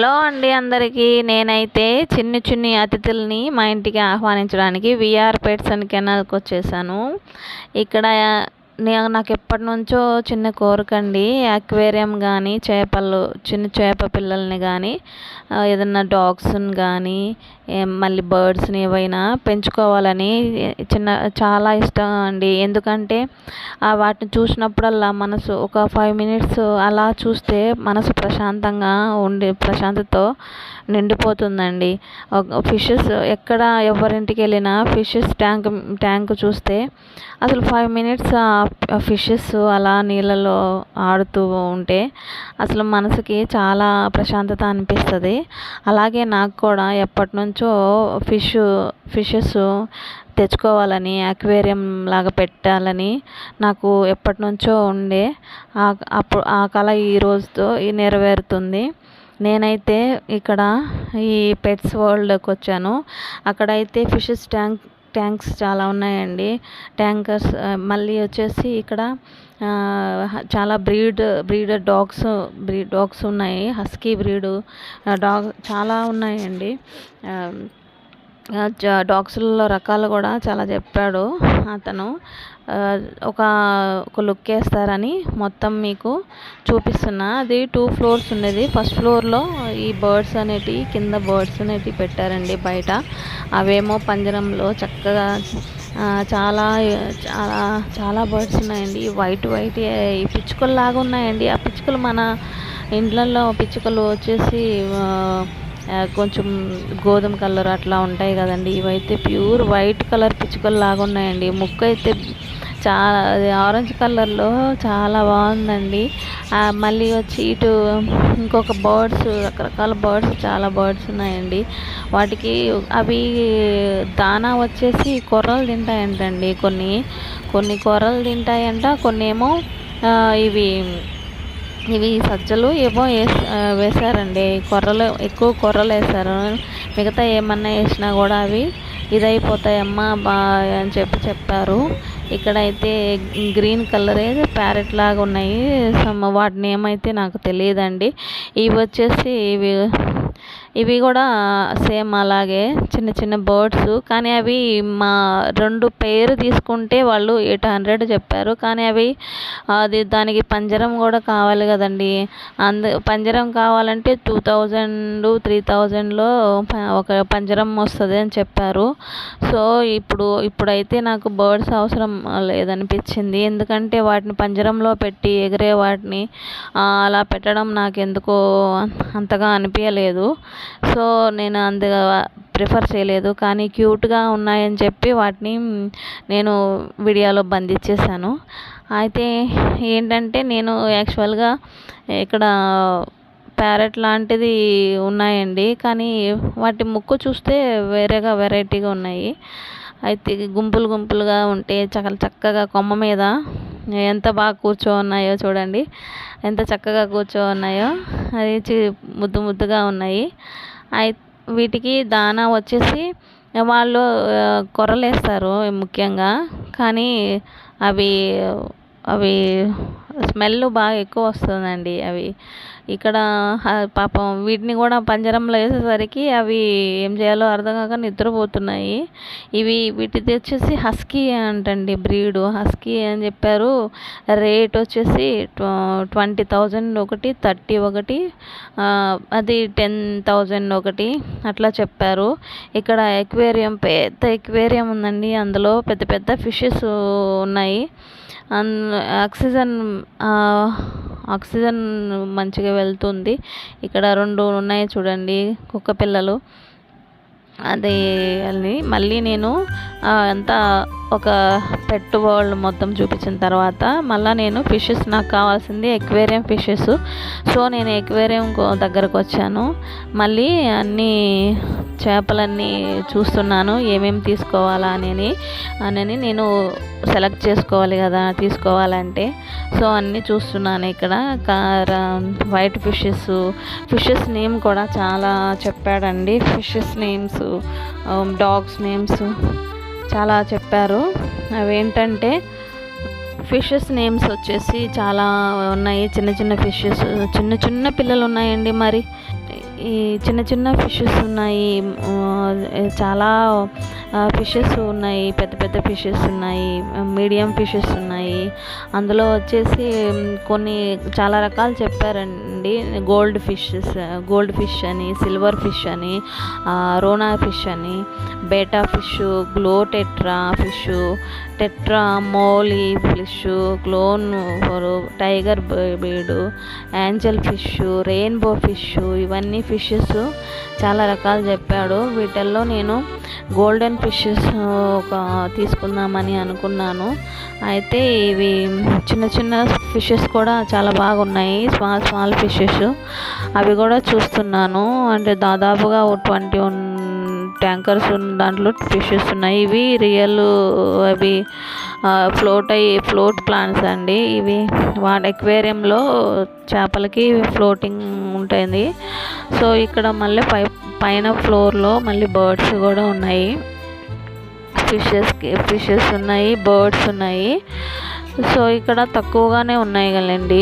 Hello అండి అందరికీ. నేనైతే చిన్ని చిన్ని అతిథుల్ని మా ఇంటికి ఆహ్వానించడానికి విఆర్ పెట్స్ అండ్ కెనాల్కి వచ్చేసాను. ఇక్కడ నేను నాకు ఎప్పటి నుంచో చిన్న కోరిక అండి అక్వేరియం కానీ చేపలు చిన్న చేప పిల్లల్ని కానీ ఏదన్నా డాగ్స్ని కానీ మళ్ళీ బర్డ్స్ని ఏవైనా పెంచుకోవాలని చిన్న చాలా ఇష్టం అండి. ఎందుకంటే వాటిని చూసినప్పుడల్లా మనసు ఒక ఫైవ్ మినిట్స్ అలా చూస్తే మనసు ప్రశాంతంగా ఉండి ప్రశాంతతో నిండిపోతుందండి. ఫిషెస్ ఎక్కడ ఎవరింటికి వెళ్ళినా ఫిషెస్ ట్యాంక్ ట్యాంక్ చూస్తే అసలు ఫైవ్ మినిట్స్ ఫిషెస్ అలా నీళ్ళలో ఆడుతూ ఉంటే అసలు మనసుకి చాలా ప్రశాంతత అనిపిస్తుంది. అలాగే నాకు కూడా ఎప్పటి నుంచో ఫిష్ ఫిషెస్ తెచ్చుకోవాలని అక్వేరియం లాగా పెట్టాలని నాకు ఎప్పటి నుంచో ఉండే అప్పుడు ఆ కళ ఈ రోజుతో నెరవేరుతుంది. నేనైతే ఇక్కడ ఈ పెట్స్ వరల్డ్కి వచ్చాను. అక్కడైతే ఫిషెస్ ట్యాంక్ ట్యాంక్స్ చాలా ఉన్నాయండి. ట్యాంకర్స్ మళ్ళీ వచ్చేసి ఇక్కడ చాలా breed breeder dogs breed dogs ఉన్నాయి. హస్కీ బ్రీడు డాగ్ చాలా ఉన్నాయండి. డాగ్స్లలో రకాలు కూడా చాలా చెప్పాడు అతను. ఒక ఒక లుక్ వేస్తారని మొత్తం మీకు చూపిస్తున్నా. అది టూ ఫ్లోర్స్ ఉండేది. ఫస్ట్ ఫ్లోర్లో ఈ బర్డ్స్ అనేటివి కింద బర్డ్స్ అనేటివి పెట్టారండి బయట. అవేమో పంజరంలో చక్కగా చాలా చాలా చాలా బర్డ్స్ ఉన్నాయండి. వైట్ వైట్ ఈ పిచ్చుకల్లాగా ఉన్నాయండి. ఆ పిచ్చుకలు మన ఇండ్లలో పిచ్చుకలు వచ్చేసి కొంచెం గోధుమ కలర్ అట్లా ఉంటాయి కదండి. ఇవైతే ప్యూర్ వైట్ కలర్ పిచ్చుకలు లాగా ఉన్నాయండి. ముక్క అయితే చాలా ఆరెంజ్ కలర్లో చాలా బాగుందండి. మళ్ళీ వచ్చి ఇటు ఇంకొక బర్డ్స్ రకరకాల బర్డ్స్ చాలా బర్డ్స్ ఉన్నాయండి. వాటికి అవి దానా వచ్చేసి కొర్రలు తింటాయంటండి. కొన్ని కొన్ని కొర్రలు తింటాయంట కొన్ని ఏమో ఇవి ఇవి సజ్జలు ఏమో వేసారండి కొర్రలు ఎక్కువ కొర్రలు వేసారు మిగతా ఏమన్నా వేసినా కూడా అవి ఇదైపోతాయమ్మా బా అని చెప్పి చెప్పారు. ఇక్కడైతే గ్రీన్ కలర్ ప్యారెట్ లాగా ఉన్నాయి వాటిని ఏమైతే నాకు తెలియదండి. ఇవి వచ్చేసి ఇవి ఇవి కూడా సేమ్ అలాగే చిన్న చిన్న బర్డ్స్. కానీ అవి మా రెండు పేరు తీసుకుంటే వాళ్ళు ఎయిట్ హండ్రెడ్ చెప్పారు. కానీ అవి అది దానికి పంజరం కూడా కావాలి కదండి. అందు పంజరం కావాలంటే టూ థౌజండ్ త్రీ థౌజండ్లో ఒక పంజరం వస్తుంది అని చెప్పారు. సో ఇప్పుడు ఇప్పుడైతే నాకు బర్డ్స్ అవసరం లేదనిపించింది. ఎందుకంటే వాటిని పంజరంలో పెట్టి ఎగిరే వాటిని అలా పెట్టడం నాకు ఎందుకో అంతగా అనిపించలేదు సో నేను అంతగా ప్రిఫర్ చేయలేదు. కానీ క్యూట్గా ఉన్నాయని చెప్పి వాటిని నేను వీడియోలో బంధించేసాను అయితే ఏంటంటే నేను యాక్చువల్గా ఇక్కడ ప్యారెట్ లాంటిది ఉన్నాయండి. కానీ వాటి ముక్కు చూస్తే వేరేగా వెరైటీగా ఉన్నాయి. అయితే గుంపులు గుంపులుగా ఉంటే చక్క చక్కగా కొమ్మ మీద ఎంత బాగా కూర్చో ఉన్నాయో చూడండి. ఎంత చక్కగా కూర్చో ఉన్నాయో. అది ముద్దు ముద్దుగా ఉన్నాయి. అయి వీటికి దానా వచ్చేసి వాళ్ళు కొరలేస్తారు ముఖ్యంగా. కానీ అవి అవి స్మెల్ బాగా ఎక్కువ వస్తుందండి అవి. ఇక్కడ పాపం వీటిని కూడా పంజరంలో వేసేసరికి అవి ఏం చేయాలో అర్థం కాక నిద్రపోతున్నాయి. ఇవి వీటిది వచ్చేసి హస్కీ అంటండి బ్రీడు. హస్కీ అని చెప్పారు. రేట్ వచ్చేసి ట్వంటీ థౌజండ్ ఒకటి థర్టీ ఒకటి అది టెన్ థౌజండ్ ఒకటి అట్లా చెప్పారు. ఇక్కడ ఎక్వేరియం పెద్ద ఎక్వేరియం ఉందండి. అందులో పెద్ద పెద్ద ఫిషెస్ ఉన్నాయి. ఆక్సిజన్ ఆక్సిజన్ మంచిగా వెళ్తుంది. ఇక్కడ రెండు ఉన్నాయి చూడండి. కుక్క పిల్లలు. అది మళ్ళీ నేను అంతా ఒక పెట్ వరల్డ్ మొత్తం చూపించిన తర్వాత మళ్ళీ నేను ఫిషెస్ నాకు కావాల్సింది ఎక్వేరియం ఫిషెస్. సో నేను ఎక్వేరియం దగ్గరకు వచ్చాను. మళ్ళీ అన్నీ చేపలన్నీ చూస్తున్నాను ఏమేమి తీసుకోవాలా అని అని నేను సెలెక్ట్ చేసుకోవాలి కదా తీసుకోవాలంటే. సో అన్నీ చూస్తున్నాను ఇక్కడ. White fishes. ఫిషెస్ నేమ్ కూడా చాలా చెప్పాడండి. Fishes names. Um, dogs names చాలా చెప్పారు. అవేంటంటే ఫిషెస్ నేమ్స్ వచ్చేసి చాలా ఉన్నాయి. చిన్న చిన్న ఫిషెస్ చిన్న చిన్న పిల్లలు ఉన్నాయండి మరి. ఈ చిన్న చిన్న ఫిషెస్ ఉన్నాయి చాలా ఫిషెస్ ఉన్నాయి పెద్ద పెద్ద ఫిషెస్ ఉన్నాయి మీడియం ఫిషెస్ ఉన్నాయి. అందులో వచ్చేసి కొన్ని చాలా రకాలు చెప్పారండి. గోల్డ్ ఫిషెస్ గోల్డ్ ఫిష్ అని సిల్వర్ ఫిష్ అని రోనా ఫిష్ అని beta fish glow tetra fish tetra molly fish clown tiger బీడు యాంజల్ ఫిష్ రెయిన్బో ఫిష్ ఇవన్నీ ఫిషెస్ చాలా రకాలు చెప్పాడు. వీటిల్లో నేను గోల్డెన్ ఫిషెస్ ఒక తీసుకుందామని అనుకున్నాను. అయితే ఇవి చిన్న చిన్న ఫిషెస్ కూడా చాలా బాగున్నాయి. Small small fishes. అవి కూడా చూస్తున్నాను. అంటే దాదాపుగా ట్వంటీ ట్యాంకర్స్ ట్యాంకర్స్ దాంట్లో ఫిషెస్ ఉన్నాయి. ఇవి రియల్ అవి ఫ్లోట్ అయ్యి ఫ్లోట్ ప్లాంట్స్ అండి. ఇవి వాటి ఎక్వేరియంలో చేపలకి ఫ్లోటింగ్ ఉంటుంది. సో ఇక్కడ మళ్ళీ పై పైన ఫ్లోర్లో మళ్ళీ బర్డ్స్ కూడా ఉన్నాయి. ఫిషెస్కి ఫిషెస్ ఉన్నాయి బర్డ్స్ ఉన్నాయి. సో ఇక్కడ తక్కువగానే ఉన్నాయి కదండి.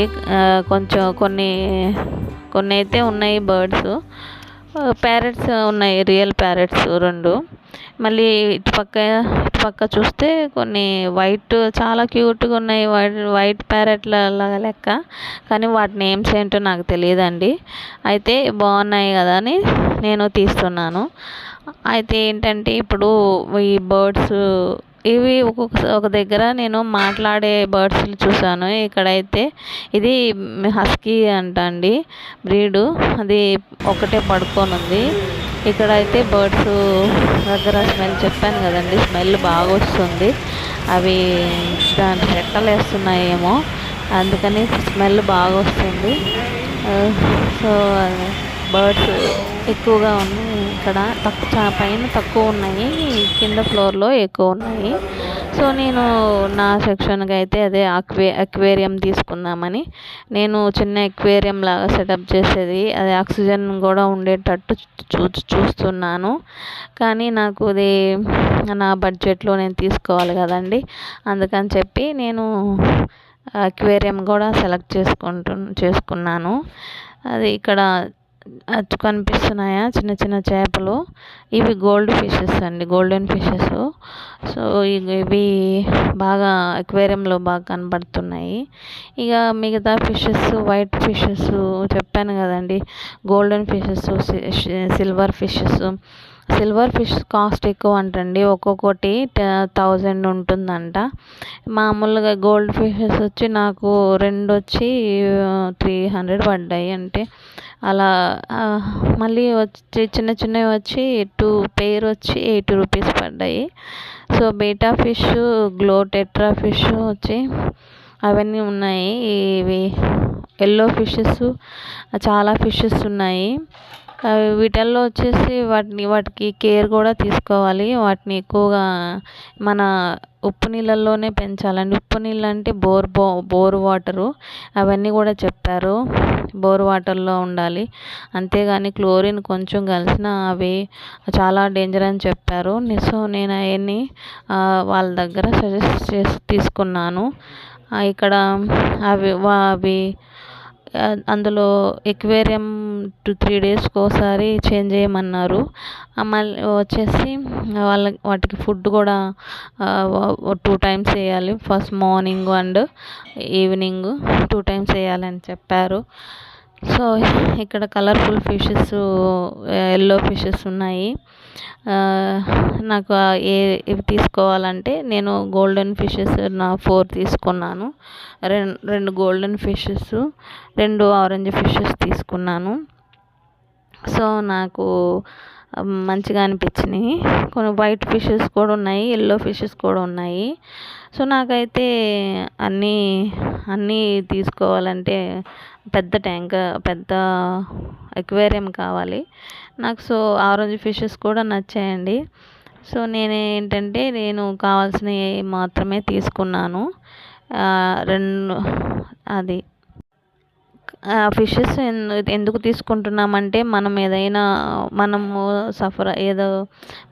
కొంచెం కొన్ని కొన్ని అయితే ఉన్నాయి బర్డ్స్. ప్యారెట్స్ ఉన్నాయి రియల్ ప్యారెట్స్ రెండు. మళ్ళీ ఇటుపక్క ఇటుపక్క చూస్తే కొన్ని వైట్ చాలా క్యూట్గా ఉన్నాయి వైట్ వైట్ ప్యారెట్ల లాగా లెక్క. కానీ వాటి నేమ్స్ ఏంటో నాకు తెలియదండి. అయితే బాగున్నాయి కదా అని నేను తీస్తున్నాను. అయితే ఏంటంటే ఇప్పుడు ఈ బర్డ్స్ ఇవి ఒక్కొక్క ఒక దగ్గర నేను మాట్లాడే బర్డ్స్ని చూసాను. ఇక్కడైతే ఇది హస్కీ అంట అండి బ్రీడు. అది ఒకటే పడుకొని ఉంది ఇక్కడైతే బర్డ్స్ దగ్గర స్మెల్ చెప్పాను కదండి. స్మెల్ బాగా వస్తుంది అవి దాని రెక్కలు వేస్తున్నాయేమో. అందుకని స్మెల్ బాగా వస్తుంది సో బర్డ్స్ ఎక్కువగా ఉన్నాయి ఇక్కడ. తక్కువ పైన తక్కువ ఉన్నాయి కింద ఫ్లోర్లో ఎక్కువ ఉన్నాయి. సో నేను నా సెక్షన్కి అయితే అదే అక్వే అక్వేరియం తీసుకుందామని. నేను చిన్న అక్వేరియం లాగా సెటప్ చేసేది. అది ఆక్సిజన్ కూడా ఉండేటట్టు చూ చూస్తున్నాను. కానీ నాకు అది నా బడ్జెట్లో నేను తీసుకోవాలి కదండి. అందుకని చెప్పి నేను అక్వేరియం కూడా సెలెక్ట్ చేసుకుంటు చేసుకున్నాను. అది ఇక్కడ కనిపిస్తున్నాయా? చిన్న చిన్న చేపలు. ఇవి గోల్డ్ ఫిషెస్ అండి గోల్డెన్ ఫిషెస్. సో ఇవి బాగా అక్వేరియంలో బాగా కనబడుతున్నాయి. ఇక మిగతా ఫిషెస్ వైట్ ఫిషెస్ చెప్పాను కదండి. Golden fishes silver fishes. Silver fish cost ఎక్కువ అంటండి. ఒక్కొక్కటి థౌజండ్ ఉంటుందంట. మామూలుగా గోల్డ్ ఫిషెస్ వచ్చి నాకు రెండు వచ్చి త్రీ హండ్రెడ్ పడ్డాయి. అంటే అలా మళ్ళీ వచ్చి చిన్న చిన్నవి వచ్చి టూ పేర్ వచ్చి ఎయిటీ రూపీస్ పడ్డాయి. So beta fish glow tetra fish వచ్చి అవన్నీ ఉన్నాయి. ఇవి ఎల్లో ఫిషెస్ చాలా ఫిషెస్ ఉన్నాయి. వీటిల్లో వచ్చేసి వాటిని వాటికి కేర్ కూడా తీసుకోవాలి. వాటిని ఎక్కువగా మన ఉప్పు నీళ్ళల్లోనే పెంచాలండి. ఉప్పు నీళ్ళు అంటే బోర్ బో బోర్ వాటరు. అవన్నీ కూడా చెప్పారు. బోర్ వాటర్లో ఉండాలి. అంతేగాని క్లోరిన్ కొంచెం కలిసిన అవి చాలా డేంజర్ అని చెప్పారు. సో నేను అవన్నీ వాళ్ళ దగ్గర సజెస్ట్ చేసి తీసుకున్నాను. ఇక్కడ అవి అవి అందులో ఎక్వేరియం టూ త్రీ డేస్కి ఒకసారి చేంజ్ చేయమన్నారు. మళ్ళీ వచ్చేసి వాళ్ళ వాటికి ఫుడ్ కూడా టూ టైమ్స్ వేయాలి. First morning and evening two times వేయాలని చెప్పారు. సో ఇక్కడ కలర్ఫుల్ ఫిషెస్ ఎల్లో ఫిషెస్ ఉన్నాయి. నాకు ఏ ఇవి తీసుకోవాలంటే నేను గోల్డెన్ ఫిషెస్ నా ఫోర్ తీసుకున్నాను. రెండు రెండు గోల్డెన్ ఫిషెస్ రెండు ఆరెంజ్ ఫిషెస్ తీసుకున్నాను. సో నాకు మంచిగా అనిపించినాయి. కొన్ని వైట్ ఫిషెస్ కూడా ఉన్నాయి ఎల్లో ఫిషెస్ కూడా ఉన్నాయి. సో నాకైతే అన్నీ అన్నీ తీసుకోవాలంటే పెద్ద ట్యాంక్ పెద్ద ఎక్వేరియం కావాలి. నాకు సో ఆరెంజ్ ఫిషెస్ కూడా నచ్చాయండి. సో నేను ఏంటంటే నేను కావాల్సినవి మాత్రమే తీసుకున్నాను. రెండు అది ఫిషెస్ ఎందుకు తీసుకుంటున్నామంటే మనం ఏదైనా మనము సఫర్ ఏదో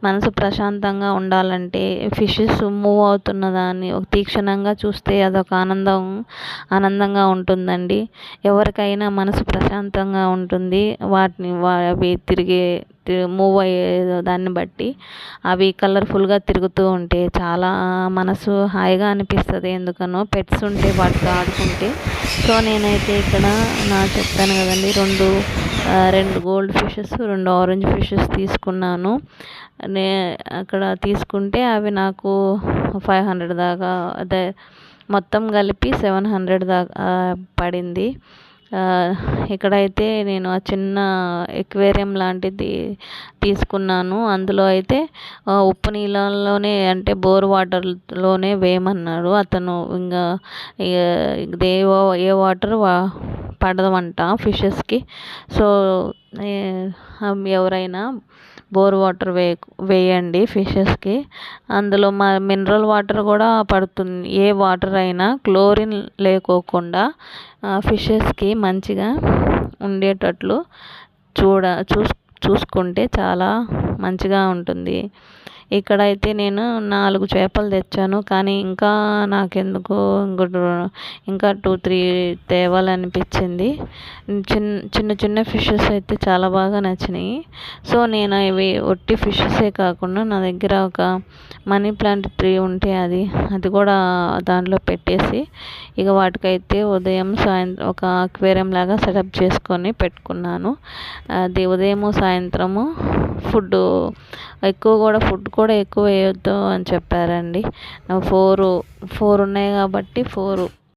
మనసు ప్రశాంతంగా ఉండాలంటే ఫిషెస్ మూవ్ అవుతున్న దాన్ని తీక్షణంగా చూస్తే అదొక ఆనందం ఆనందంగా ఉంటుందండి. ఎవరికైనా మనసు ప్రశాంతంగా ఉంటుంది వాటిని అవి తిరిగే మూవ్ అయ్యే దాన్ని బట్టి అవి కలర్ఫుల్గా తిరుగుతూ ఉంటే చాలా మనసు హాయిగా అనిపిస్తుంది. ఎందుకనో పెట్స్ ఉంటే వాటితో ఆడుకుంటే. సో నేనైతే ఇక్కడ నా చెప్తాను కదండి రెండు రెండు గోల్డ్ ఫిషెస్ రెండు ఆరెంజ్ ఫిషెస్ తీసుకున్నాను. నే అక్కడ తీసుకుంటే అవి నాకు ఫైవ్ హండ్రెడ్ దాకా అదే మొత్తం కలిపి సెవెన్ హండ్రెడ్ దాకా పడింది. ఇక్కడైతే నేను ఆ చిన్న ఎక్వేరియం లాంటిది తీసుకున్నాను. అందులో అయితే ఉప్పు నీళ్ళల్లోనే అంటే బోర్ వాటర్లోనే వేయమన్నాడు. అతను ఇంకా ఏ ఏ వాటర్ పడదమంట ఫిషెస్కి. సో ఎవరైనా బోర్ వాటర్ వే వేయండి ఫిషెస్కి. అందులో మా మినరల్ వాటర్ కూడా పడుతుంది. ఏ వాటర్ అయినా క్లోరిన్ లేకోకుండా ఫిషెస్కి మంచిగా ఉండేటట్లు చూడ చూస్ చూసుకుంటే చాలా మంచిగా ఉంటుంది. ఇక్కడైతే నేను నాలుగు చేపలు తెచ్చాను కానీ ఇంకా నాకెందుకో ఇంకా టూ త్రీ తేవాలనిపించింది. చిన్న చిన్న చిన్న ఫిషెస్ అయితే చాలా బాగా నచ్చినాయి. సో నేను ఇవి ఒట్టి ఫిషెసే కాకుండా నా దగ్గర ఒక మనీ ప్లాంట్ ట్రీ ఉంటే అది అది కూడా దాంట్లో పెట్టేసి ఇక వాటికైతే ఉదయం సాయంత్రం ఒక అక్వేరియం లాగా సెటప్ చేసుకొని పెట్టుకున్నాను. అది ఉదయము సాయంత్రము ఫుడ్ ఎక్కువ కూడా ఫుడ్ కూడా ఎక్కువ వేయొద్దు అని చెప్పారండి. ఫోర్ ఫోర్ ఉన్నాయి కాబట్టి ఫోర్.